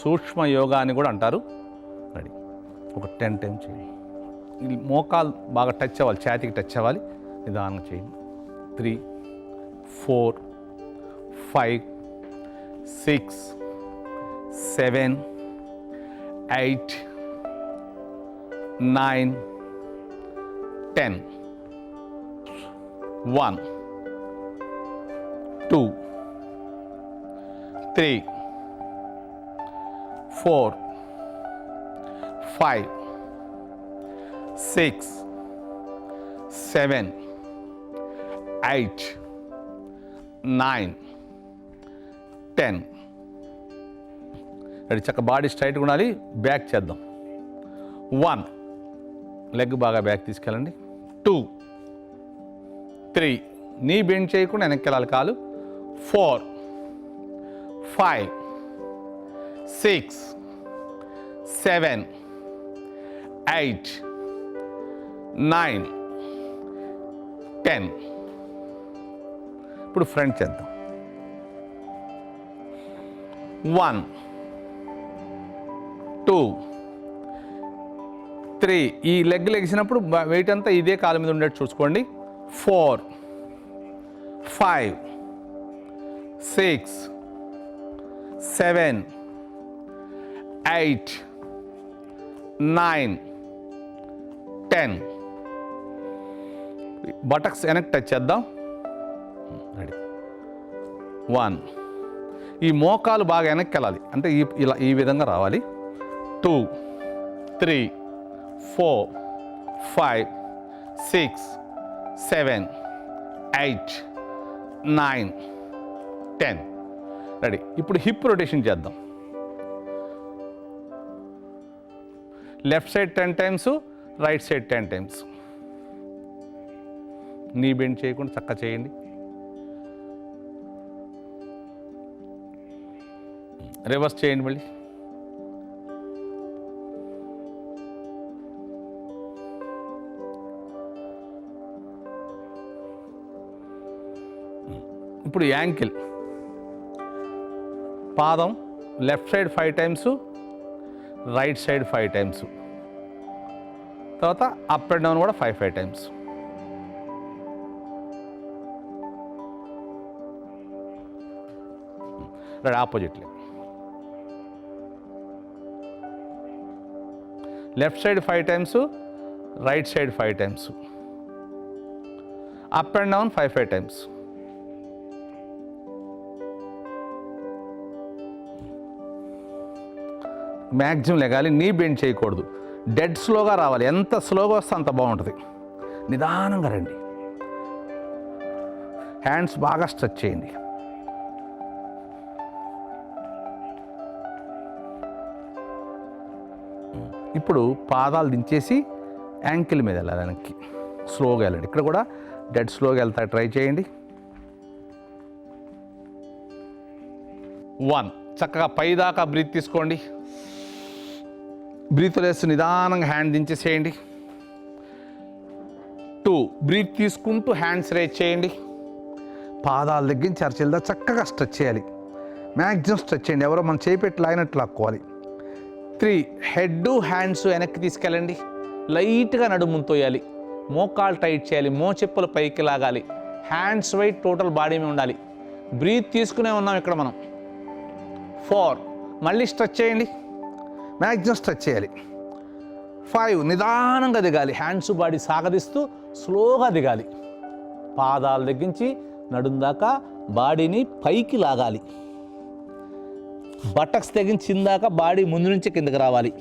సూక్ష్మ యోగా అని కూడా అంటారు. రెడీ. ఒక టెన్ టైం చేయండి మోకాలు బాగా టచ్ అవ్వాలి ఛాతీకి టచ్ అవ్వాలి. నిదానంగా చేయండి three four five six seven eight nine ten. One two three. Four five six seven eight nine ten. Ready? చక్క బాడీ స్ట్రైట్గా ఉండాలి. బ్యాక్ చేద్దాం. వన్. లెగ్ బాగా బ్యాక్ తీసుకెళ్ళండి. టూ. త్రీ. నీ బెండ్ చేయకుండా వెనక్కి వెళ్ళాలి కాలు. Four. Five. Six seven eight nine ten. ఇప్పుడు ఫ్రంట్ చేద్దాం. One two three. ఈ లెగ్ లెగిసినప్పుడు వెయిట్ అంతా ఇదే కాలు మీద ఉండేట్టు చూసుకోండి. Four five six seven eight nine ten. Buttocks వెనక్కి టచ్ చేద్దాం. రెడీ. వన్. ఈ మోకాలు బాగా వెనక్కి వెళ్ళాలి. అంటే ఈ ఇలా ఈ విధంగా రావాలి. Two three four five six seven eight nine ten. Ready. ఇప్పుడు హిప్ రొటేషన్ చేద్దాం. Left side ten times right side ten times. Knee bend చేయకుండా చక్క చేయండి. రివర్స్ చేయండి మళ్ళీ. ఇప్పుడు యాంకిల్. పాదం left side five times right side five times. తర్వాత అప్ అండ్ డౌన్ కూడా five five times ready ఆపోజిట్లే left side five times right side five times up and down five five times maximum లెగాలి knee bend చేయకూడదు. Dead స్లోగా రావాలి. ఎంత స్లోగా వస్తే అంత బాగుంటుంది. నిదానంగా రండి. హ్యాండ్స్ బాగా స్ట్రెచ్ చేయండి. ఇప్పుడు పాదాలు దించేసి యాంకిల్ మీద వెళ్ళాలి వెనక్కి. స్లోగా వెళ్ళండి. ఇక్కడ కూడా డెడ్ స్లోగా వెళ్తా ట్రై చేయండి. వన్ చక్కగా పైదాకా బ్రీత్ తీసుకోండి. బ్రీత్ వేసి నిదానంగా హ్యాండ్ దించేసేయండి. టూ బ్రీత్ తీసుకుంటూ హ్యాండ్స్ రేజ్ చేయండి. పాదాల దగ్గర నుంచి చక్కగా స్ట్రెచ్ చేయాలి. మ్యాక్సిమం స్ట్రెచ్ చేయండి. ఎవరో మనం చేపెట్టి లాగినట్లు లాక్కోవాలి. త్రీ హెడ్ హ్యాండ్స్ వెనక్కి తీసుకెళ్ళండి. లైట్గా నడుము తోయాలి మోకాలు టైట్ చేయాలి. మో చెప్పులు పైకి లాగాలి. హ్యాండ్స్ వైట్ టోటల్ బాడీ మీద ఉండాలి. బ్రీత్ తీసుకునే ఉన్నాం ఇక్కడ మనం. ఫోర్ మళ్ళీ స్ట్రెచ్ చేయండి. మ్యాక్సిమం స్ట్రెచ్ చేయాలి. ఫైవ్ నిదానంగా దిగాలి. హ్యాండ్స్ బాడీ సాగదిస్తూ స్లోగా దిగాలి. పాదాలు తగ్గించి నడుం దాకా బాడీని పైకి లాగాలి. బటక్స్ తెగించిందాక బాడీ ముందు నుంచి కిందకి రావాలి.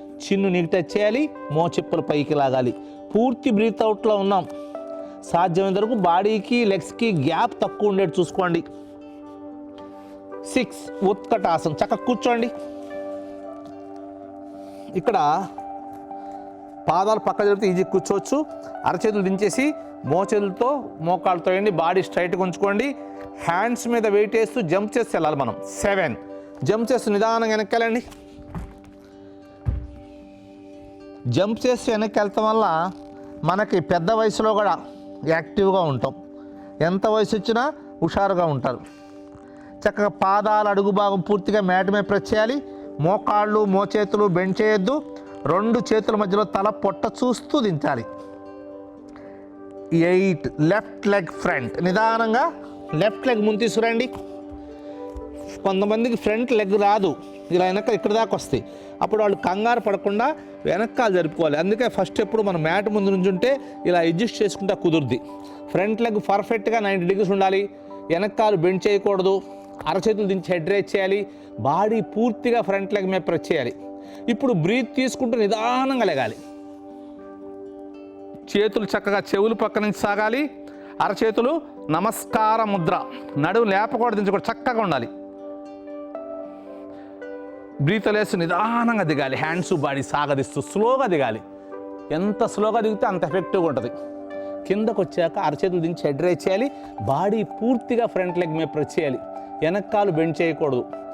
చిన్ను నీకు టచ్ చేయాలి. మోచెప్పులు పైకి లాగాలి. పూర్తి బ్రీత్ అవుట్లో ఉన్నాం. సాధ్యమైనంత వరకు బాడీకి లెగ్స్కి గ్యాప్ తక్కువ ఉండేది చూసుకోండి. సిక్స్ ఉత్కటాసనం చక్కగా కూర్చోండి. ఇక్కడ పాదాలు పక్క జరిగితే ఈజీ కూర్చోవచ్చు. అరచేతులు దించేసి మోచేతులతో మోకాళ్ళతో వెళ్ళి బాడీ స్ట్రైట్గా ఉంచుకోండి. హ్యాండ్స్ మీద వెయిట్ వేస్తూ జంప్ చేసి వెళ్ళాలి మనం. సెవెన్. జంప్ చేస్తూ నిదానంగా వెనక్కి వెళ్ళండి. జంప్ చేసి వెనక్కి వెళ్తాం వల్ల మనకి పెద్ద వయసులో కూడా యాక్టివ్గా ఉంటాం. ఎంత వయసు వచ్చినా హుషారుగా ఉంటారు. చక్కగా పాదాలు అడుగు భాగం పూర్తిగా మ్యాట్ మీద ప్రెస్ చేయాలి. మోకాళ్ళు మోచేతులు బెండ్ చేయొద్దు రెండు చేతుల మధ్యలో తల పొట్ట చూస్తూ దించాలి. Eight left leg front. నిదానంగా లెఫ్ట్ లెగ్ ముందు తీసుకురండి. కొంతమందికి ఫ్రంట్ లెగ్ రాదు. ఇలా వెనక ఇక్కడ దాకా వస్తాయి. అప్పుడు వాళ్ళు కంగారు పడకుండా వెనకాల జరుపుకోవాలి. అందుకే ఫస్ట్ ఎప్పుడు మనం మ్యాట్ ముందు నుంచి ఉంటే ఇలా అడ్జస్ట్ చేసుకుంటే కుదురుద్ది. ఫ్రంట్ లెగ్ పర్ఫెక్ట్గా నైంటీ డిగ్రీస్ ఉండాలి. వెనకాలు బెండ్ చేయకూడదు. అరచేతులు దించి హెడ్ రేస్ చేయాలి బాడీ పూర్తిగా ఫ్రంట్ లెగ్ మీద ప్రెస్ చేయాలి. ఇప్పుడు బ్రీత్ తీసుకుంటూ నిదానంగా లెగాలి. చేతులు చక్కగా చెవులు పక్క నుంచి సాగాలి. అరచేతులు నమస్కార ముద్ర నడువు లేపకూడదు దించకూడదు చక్కగా ఉండాలి. బ్రీత్ లేసి నిదానంగా దిగాలి. హ్యాండ్స్ బాడీ సాగదిస్తూ స్లోగా దిగాలి. ఎంత స్లోగా దిగితే అంత ఎఫెక్టివ్గా ఉంటుంది. కిందకు వచ్చాక అరచేతులు దించి హెడ్ రైజ్ చేయాలి. బాడీ పూర్తిగా ఫ్రంట్ లెగ్ మీద ప్రెస్ చేయాలి. వెనక్కాలు బెండ్ చేయకూడదు.